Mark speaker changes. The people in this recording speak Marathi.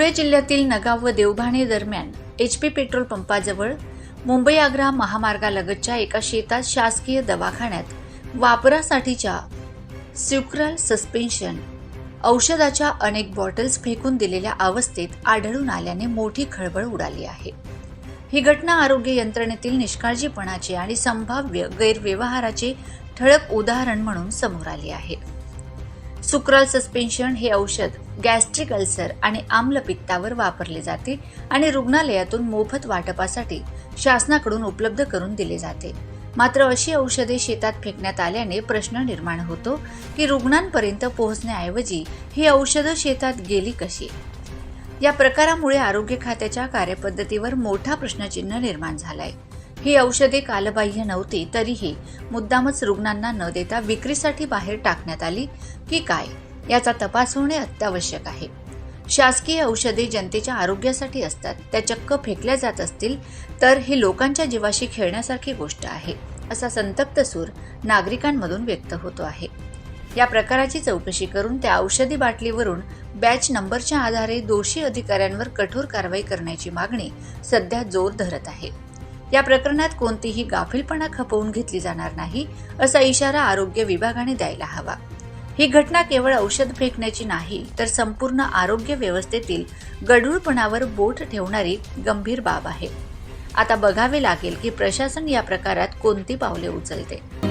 Speaker 1: धुळे जिल्ह्यातील नगाव व देवभाणे दरम्यान एच पी पेट्रोल पंपाजवळ मुंबई आग्रा महामार्गालगतच्या एका शेतात शासकीय दवाखान्यात वापरासाठीच्या स्युक्रल सस्पेन्शन औषधाच्या अनेक बॉटल्स फेकून दिलेल्या अवस्थेत आढळून आल्याने मोठी खळबळ उडाली आहे. ही घटना आरोग्य यंत्रणेतील निष्काळजीपणाचे आणि संभाव्य गैरव्यवहाराचे ठळक उदाहरण म्हणून समोर आली आहे. सुक्राल सस्पेन्शन हे औषध गॅस्ट्रिक अल्सर आणि आम्लपित्तावर वापरले जाते आणि रुग्णालयातून मोफत वाटपासाठी शासनाकडून उपलब्ध करून दिले जाते. मात्र अशी औषधे शेतात फेकण्यात आल्याने प्रश्न निर्माण होतो की रुग्णांपर्यंत पोहोचण्याऐवजी ही औषधं शेतात गेली कशी? या प्रकारामुळे आरोग्य खात्याच्या कार्यपद्धतीवर मोठा प्रश्नचिन्ह निर्माण झालाय. ही औषधे कालबाह्य नव्हती तरीही मुद्दामच रुग्णांना न देता विक्रीसाठी बाहेर टाकण्यात आली की काय याचा तपास होणे अत्यावश्यक आहे. शासकीय औषधे जनतेच्या आरोग्यासाठी असतात त्या चक्क फेकल्या जात असतील तर ही लोकांच्या जीवाशी खेळण्यासारखी गोष्ट आहे असा संतप्त सूर नागरिकांमधून व्यक्त होतो आहे. या प्रकाराची चौकशी करून त्या औषधी बाटलीवरून बॅच नंबरच्या आधारे दोषी अधिकाऱ्यांवर कठोर कारवाई करण्याची मागणी सध्या जोर धरत आहे. या प्रकरणात कोणतीही गाफीलपणा खपवून घेतली जाणार नाही असा इशारा आरोग्य विभागाने द्यायला हवा. ही घटना केवळ औषध फेकण्याची नाही तर संपूर्ण आरोग्य व्यवस्थेतील गढूळपणावर बोट ठेवणारी गंभीर बाब आहे. आता बघावे लागेल की प्रशासन या प्रकारात कोणती पावले उचलते.